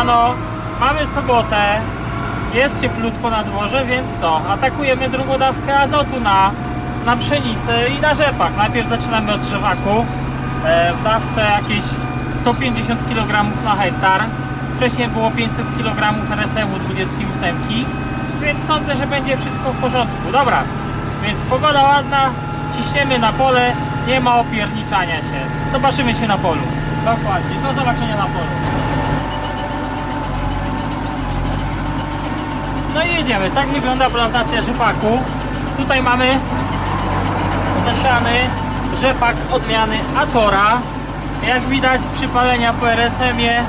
rano, mamy sobotę, jest cieplutko na dworze, więc co? Atakujemy drugą dawkę azotu na, na pszenicę i na rzepak. Najpierw zaczynamy od rzepaku. E, w dawce jakieś 150 kg na hektar. Wcześniej było 500 kg RSM-u 28, więc sądzę, że będzie wszystko w porządku. Dobra, więc pogoda ładna, ciśniemy na pole, nie ma opierniczania się. Zobaczymy się na polu. Dokładnie, do zobaczenia na polu. No i jedziemy. Tak wygląda plantacja rzepaku. Tutaj mamy zasiany rzepak odmiany Atora. Jak widać przypalenia po RSM-ie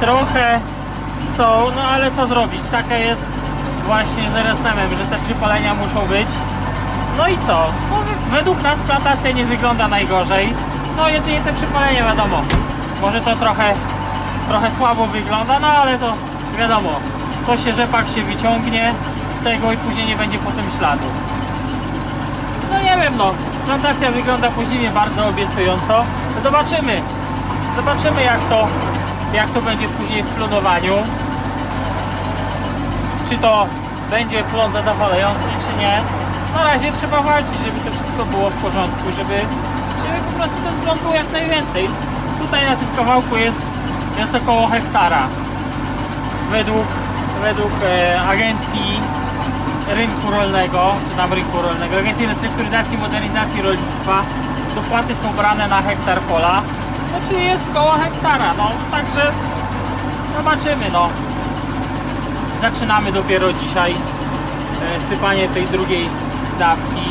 trochę są, no ale co zrobić? Taka jest właśnie z RSM-em, że te przypalenia muszą być. No i co? No, według nas plantacja nie wygląda najgorzej. No jedynie te przypalenia wiadomo. Może to trochę, trochę słabo wygląda, no ale to wiadomo. To się rzepak się wyciągnie z tego i później nie będzie potem śladu. No nie wiem no. Plantacja wygląda po zimie bardzo obiecująco. Zobaczymy. Zobaczymy jak to, jak to będzie później w klonowaniu. Czy to będzie plon zadowalający, czy nie. Na razie trzeba walczyć, żeby to wszystko było w porządku, żeby, żeby po prostu ten plon był jak najwięcej. Tutaj na tym kawałku jest, jest około hektara. Według, według e, agencji rynku rolnego, czy tam rynku rolnego, Agencji Restrukturyzacji i Modernizacji Rolnictwa, dopłaty są brane na hektar pola, znaczy jest koło hektara, no także zobaczymy, no. Zaczynamy dopiero dzisiaj e, sypanie tej drugiej dawki.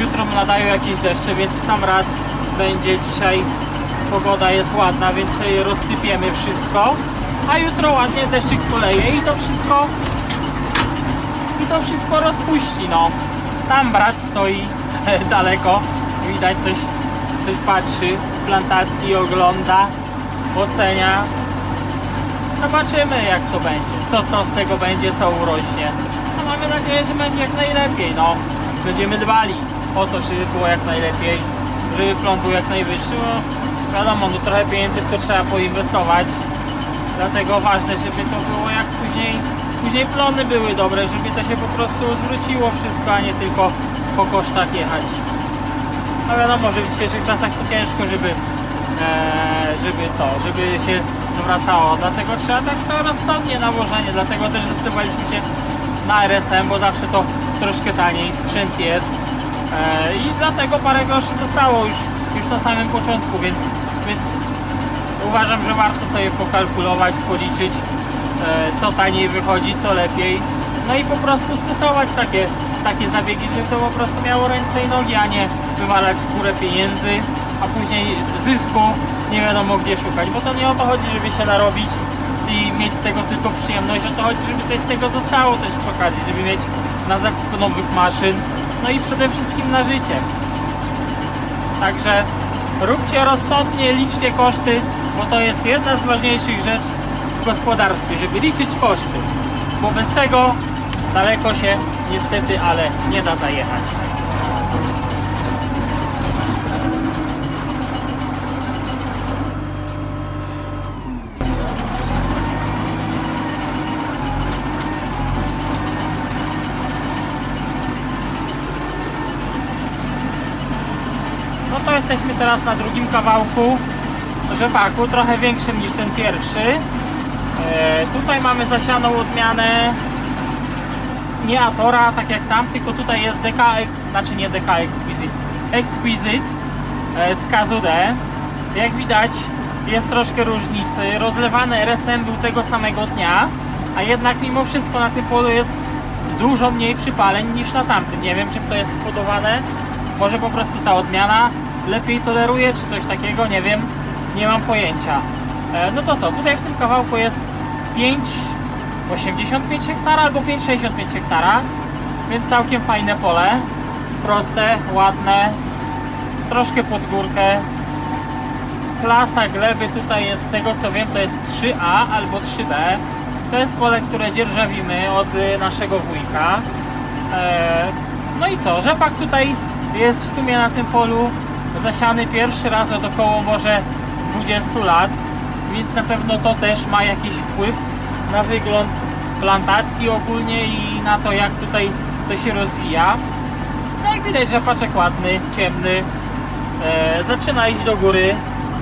Jutro nadają jakieś deszcze, więc sam raz będzie dzisiaj pogoda jest ładna, więc rozsypiemy wszystko. A jutro ładnie deszczyk poleje i to wszystko i to wszystko rozpuści, no. Tam brat stoi daleko, widać coś, coś patrzy, plantacji ogląda, ocenia. Zobaczymy jak to będzie, co, co z tego będzie, co urośnie. No mamy nadzieję, że będzie jak najlepiej, no. Będziemy dbali o to, żeby było jak najlepiej, żeby plon był jak najwyższy, no wiadomo, no trochę pieniędzy to trzeba poinwestować, dlatego ważne, żeby to było jak później, później plony były dobre, żeby to się po prostu zwróciło wszystko, a nie tylko po kosztach jechać. No wiadomo, że w dzisiejszych czasach to ciężko, żeby, e, żeby co, żeby się zwracało, dlatego trzeba tak to rozsądnie nałożenie, dlatego też zdecydowaliśmy się na RSM, bo zawsze to troszkę taniej, sprzęt jest e, i dlatego parę groszy zostało już, już na samym początku, więc, więc uważam, że warto sobie pokalkulować, policzyć e, co taniej wychodzi, co lepiej. No i po prostu stosować takie, takie zabiegi, żeby to po prostu miało ręce i nogi, a nie wywalać w górę pieniędzy, a później zysku nie wiadomo gdzie szukać, bo to nie o to chodzi, żeby się narobić i mieć z tego tylko przyjemność, o to chodzi, żeby coś z tego zostało też przy okazji, żeby mieć na zakup nowych maszyn, no i przede wszystkim na życie. Także róbcie rozsądnie, liczcie koszty, bo to jest jedna z ważniejszych rzeczy w gospodarstwie, żeby liczyć koszty. Bo bez tego daleko się niestety, ale nie da zajechać. Jesteśmy teraz na drugim kawałku rzepaku, trochę większym niż ten pierwszy. E, tutaj mamy zasianą odmianę nie Atora, tak jak tam, tylko tutaj jest DK, znaczy nie DK Exquisite, Exquisite e, z KZD. Jak widać jest troszkę różnicy. Rozlewany RSM był tego samego dnia, a jednak mimo wszystko na tym polu jest dużo mniej przypaleń niż na tamtym. Nie wiem, czy to jest spowodowane. Może po prostu ta odmiana lepiej toleruje, czy coś takiego, nie wiem. Nie mam pojęcia. E, no to co, tutaj w tym kawałku jest 5,85 hektara albo 5,65 hektara, więc całkiem fajne pole. Proste, ładne, troszkę pod górkę. Klasa gleby tutaj jest, z tego co wiem, to jest 3A albo 3B. To jest pole, które dzierżawimy od naszego wujka. E, no i co, rzepak tutaj jest w sumie na tym polu zasiany pierwszy raz od około może 20 lat. więc na pewno to też ma jakiś wpływ na wygląd plantacji ogólnie i na to jak tutaj to się rozwija. No jak widać rzepaczek ładny, ciemny, e, zaczyna iść do góry,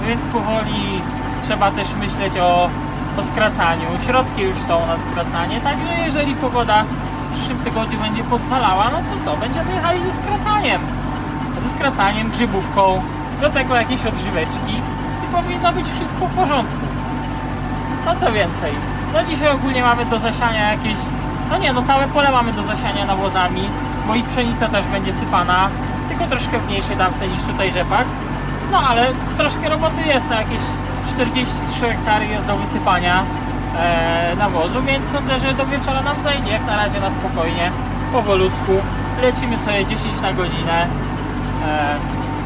więc powoli trzeba też myśleć o, o skracaniu. Środki już są na skracanie, także jeżeli pogoda w przyszłym tygodniu będzie pozwalała, no to co, będziemy jechali ze skracaniem. Ze skracaniem, grzybówką, do tego jakieś odżyweczki i powinno być wszystko w porządku. No co więcej, no dzisiaj ogólnie mamy do zasiania jakieś, no nie, no całe pole mamy do zasiania nawozami, bo i pszenica też będzie sypana, tylko troszkę w mniejszej dawce niż tutaj rzepak. No ale troszkę roboty jest, na jakieś 43 hektary jest do wysypania e, nawozu, więc sądzę, że do wieczora nam zajdzie, jak na razie na spokojnie, powolutku. Lecimy sobie 10 na godzinę. E,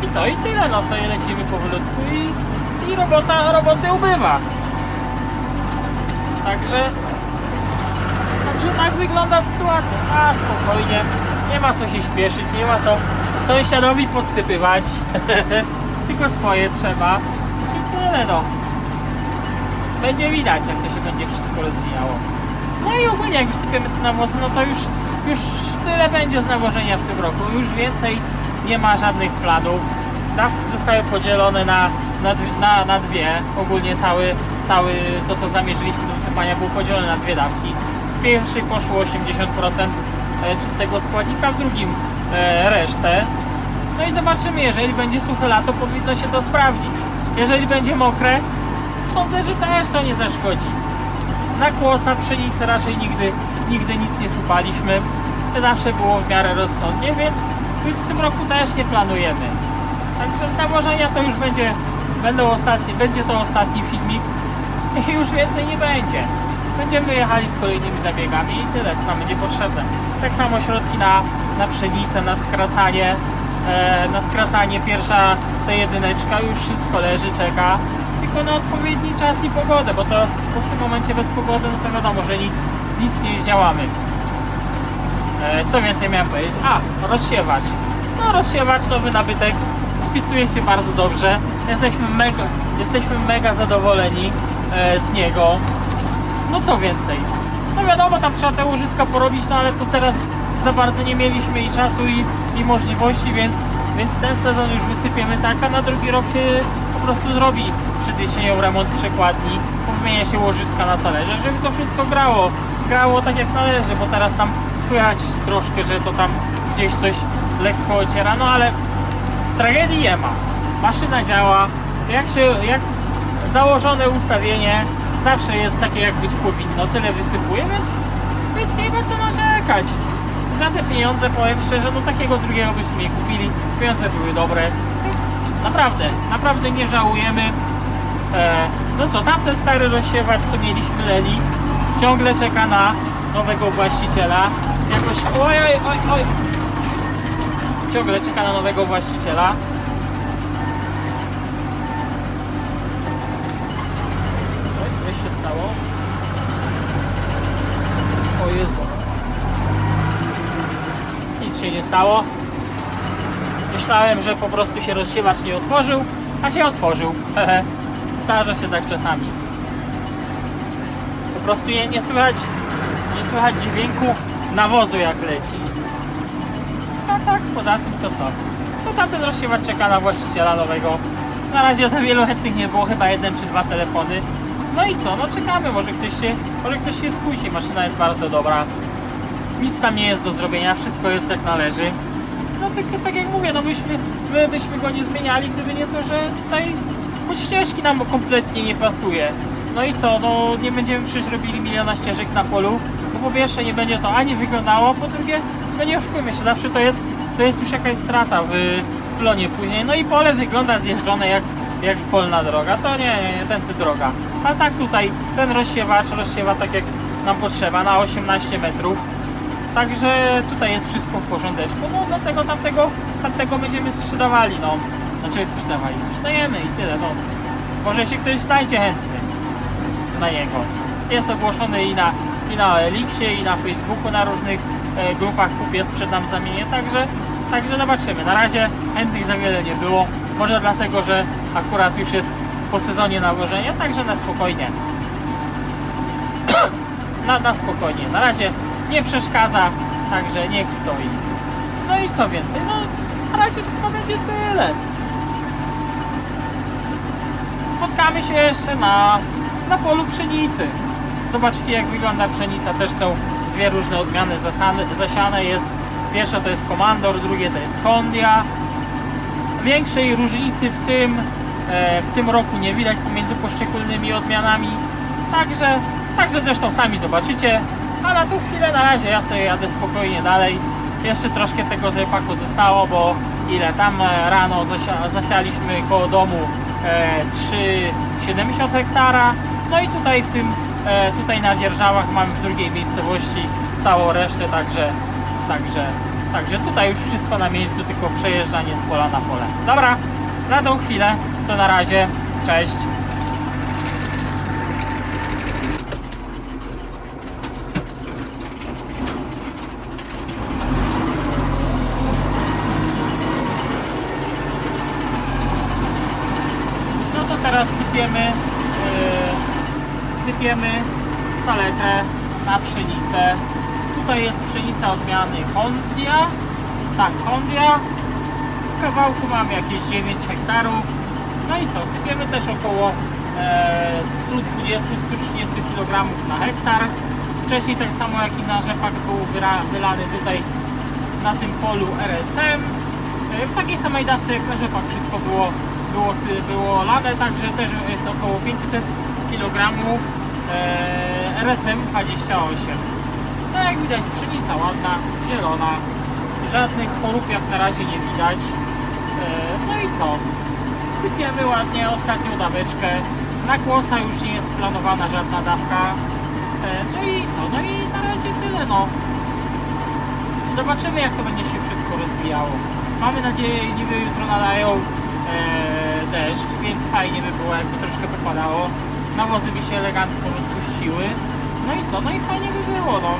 I co? I tyle, no sobie lecimy powolutku i, i robota, roboty ubywa. Także, także tak wygląda sytuacja. A spokojnie, nie ma co się śpieszyć, nie ma co sąsiadowi podsypywać, tylko swoje trzeba i tyle no. Będzie widać jak to się będzie wszystko rozwijało. No i ogólnie jak wysypiemy te nawozy, no to już, już tyle będzie z nawożenia w tym roku. Już więcej nie ma żadnych planów. Dawki zostały podzielone na, na, na, na dwie. Ogólnie cały, cały to co zamierzyliśmy do wysypania było podzielone na dwie dawki. W pierwszej poszło 80% e, czystego składnika, w drugim e, resztę. No i zobaczymy, jeżeli będzie suche lato, powinno się to sprawdzić. Jeżeli będzie mokre, sądzę, że też to nie zaszkodzi. Na kłos, na pszenicę raczej nigdy, nigdy nic nie supaliśmy. To zawsze było w miarę rozsądnie, więc, w tym roku też nie planujemy. Także nawożenia to już będzie, będą ostatnie, będzie to ostatni filmik i już więcej nie będzie. Będziemy jechali z kolejnymi zabiegami i tyle, co nam będzie potrzebne. Tak samo środki na, na pszenicę, na skracanie, e, na skracanie pierwsza ta jedyneczka już wszystko leży, czeka. Tylko na odpowiedni czas i pogodę, bo to bo w tym momencie bez pogody, no to wiadomo, że nic, nic nie działamy. Co więcej miałem powiedzieć? A, rozsiewacz. No rozsiewacz, nowy nabytek, spisuje się bardzo dobrze. Jesteśmy mega, jesteśmy mega zadowoleni e, z niego. No co więcej? No wiadomo, tam trzeba te łożyska porobić, no ale to teraz za bardzo nie mieliśmy i czasu i, i możliwości, więc, więc ten sezon już wysypiemy tak, a na drugi rok się po prostu zrobi przed jesienią remont przekładni, powymienia się łożyska na talerze, żeby to wszystko grało, grało tak jak należy, bo teraz tam słychać troszkę, że to tam gdzieś coś lekko ociera, no ale tragedii nie ma. Maszyna działa, jak się, jak założone ustawienie zawsze jest takie jak być powinno, tyle wysypuje, więc, więc nie ma co narzekać. Za te pieniądze powiem szczerze, no takiego drugiego byśmy nie kupili, pieniądze były dobre, więc naprawdę, naprawdę nie żałujemy. E, no co, tamten stary rozsiewacz co mieliśmy Leli, ciągle czeka na nowego właściciela. Jakoś, oj, oj, oj, oj. Ciągle czeka na nowego właściciela. Oj, coś się stało. O Jezu. Nic się nie stało. Myślałem, że po prostu się rozsiewacz nie otworzył, a się otworzył. Zdarza się tak czasami. Po prostu nie, nie słychać słychać dźwięku nawozu jak leci. A tak, poza tym to co? To tamten rozsiewacz czeka na właściciela nowego. Na razie za wielu chętnych nie było, chyba jeden czy dwa telefony. No i co? No czekamy, może ktoś się, może ktoś się spóźni. Maszyna jest bardzo dobra. Nic tam nie jest do zrobienia, wszystko jest jak należy. No tylko tak jak mówię, no byśmy, my byśmy go nie zmieniali, gdyby nie to, że tutaj ścieżki nam kompletnie nie pasuje. No i co, no nie będziemy przecież robili miliona ścieżek na polu, bo po pierwsze nie będzie to ani wyglądało, po drugie, no nie oszukujmy się, zawsze to jest, to jest już jakaś strata w plonie później. No i pole wygląda zjeżdżone jak, jak polna droga, to nie, nie, nie, tędy droga. A tak tutaj ten rozsiewacz rozsiewa tak jak nam potrzeba, na 18 metrów. Także tutaj jest wszystko w porządeczku. No dlatego tamtego, tamtego będziemy sprzedawali, no. Znaczy sprzedawali, sprzedajemy i tyle, no. Może się ktoś znajdzie chętny na niego. Jest ogłoszony i na, i na Elixie, i na Facebooku, na różnych e, grupach kupię, sprzedam, zamienię, także, także zobaczymy. Na razie chętnych za wiele nie było. Może dlatego, że akurat już jest po sezonie nawożenia, także na spokojnie. Na, na spokojnie. Na razie nie przeszkadza, także niech stoi. No i co więcej? No, na razie to będzie tyle. Spotkamy się jeszcze na, na polu pszenicy. Zobaczcie jak wygląda pszenica. Też są dwie różne odmiany zasane, zasiane. Jest, pierwsza to jest Komandor, drugie to jest Hondia. Większej różnicy w tym, e, w tym roku nie widać pomiędzy poszczególnymi odmianami. Także, także zresztą sami zobaczycie. A na tą chwilę na razie ja sobie jadę spokojnie dalej. Jeszcze troszkę tego rzepaku zostało, bo ile tam e, rano zasia, zasialiśmy koło domu e, 3,70 hektara. No i tutaj w tym, e, tutaj na dzierżawach mamy w drugiej miejscowości całą resztę, także, także, także tutaj już wszystko na miejscu, tylko przejeżdżanie z pola na pole. Dobra, na tą chwilę to na razie, cześć. Na pszenicę. Tutaj jest pszenica odmiany Hondia. Tak, Hondia. W kawałku mamy jakieś 9 hektarów. No i co, sypiemy też około e, 120-130 kg na hektar. Wcześniej tak samo jak i na rzepak był wylany tutaj na tym polu RSM. E, W takiej samej dawce jak na rzepak wszystko było, było, było lane, także też jest około 500 kg e, RSM 28. No jak widać pszenica ładna, zielona, żadnych chorób jak na razie nie widać. E, No i co? Sypiemy ładnie ostatnią daweczkę. Na kłosa już nie jest planowana żadna dawka. E, No i co? No i na razie tyle no. Zobaczymy jak to będzie się wszystko rozwijało. Mamy nadzieję, niby jutro nadają e, deszcz, więc fajnie by było jakby troszkę popadało. Nawozy by się elegancko rozpuściły. No i co? No i fajnie by było no.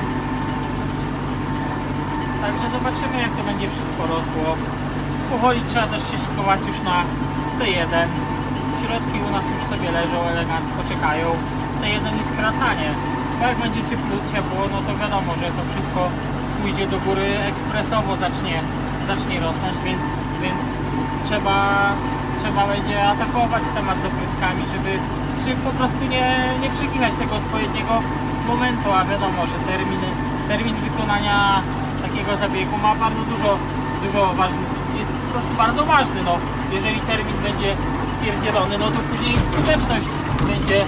Także zobaczymy jak to będzie wszystko rosło. Powoli trzeba też się szykować już na T1. Środki u nas już sobie leżą elegancko, czekają. T1 i skracanie. Bo jak będzie ciepło, ciepło, no to wiadomo, że to wszystko pójdzie do góry ekspresowo, zacznie, zacznie rosnąć, więc, więc trzeba, trzeba będzie atakować temat z opryskami, żeby, żeby po prostu nie, nie przeginać tego odpowiedniego momentu, a wiadomo, że termin, termin wykonania takiego zabiegu ma bardzo dużo, dużo ważnych, jest po prostu bardzo ważny, no. Jeżeli termin będzie spierdzielony, no to później skuteczność będzie,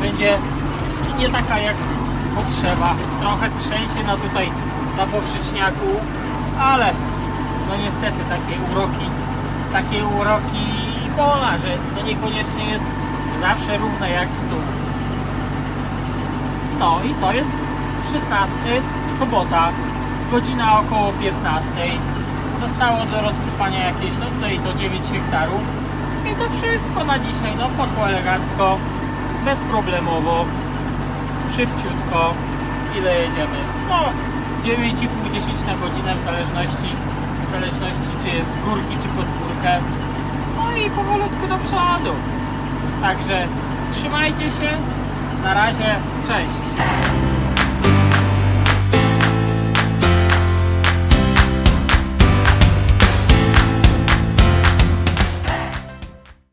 będzie nie taka jak potrzeba. Trochę trzęsie na tutaj na poprzeczniaku, ale no niestety takie uroki, takie uroki pola, że to niekoniecznie jest zawsze równe jak stół. No i co jest 16, jest sobota, godzina około 15. Zostało do rozsypania jakieś, no tutaj to 9 hektarów. I to wszystko na dzisiaj, no poszło elegancko, bezproblemowo, szybciutko. Ile jedziemy? No 9,5-10 na godzinę w zależności, w zależności czy jest z górki czy pod górkę. No i powolutku do przodu. Także trzymajcie się. Na razie, cześć.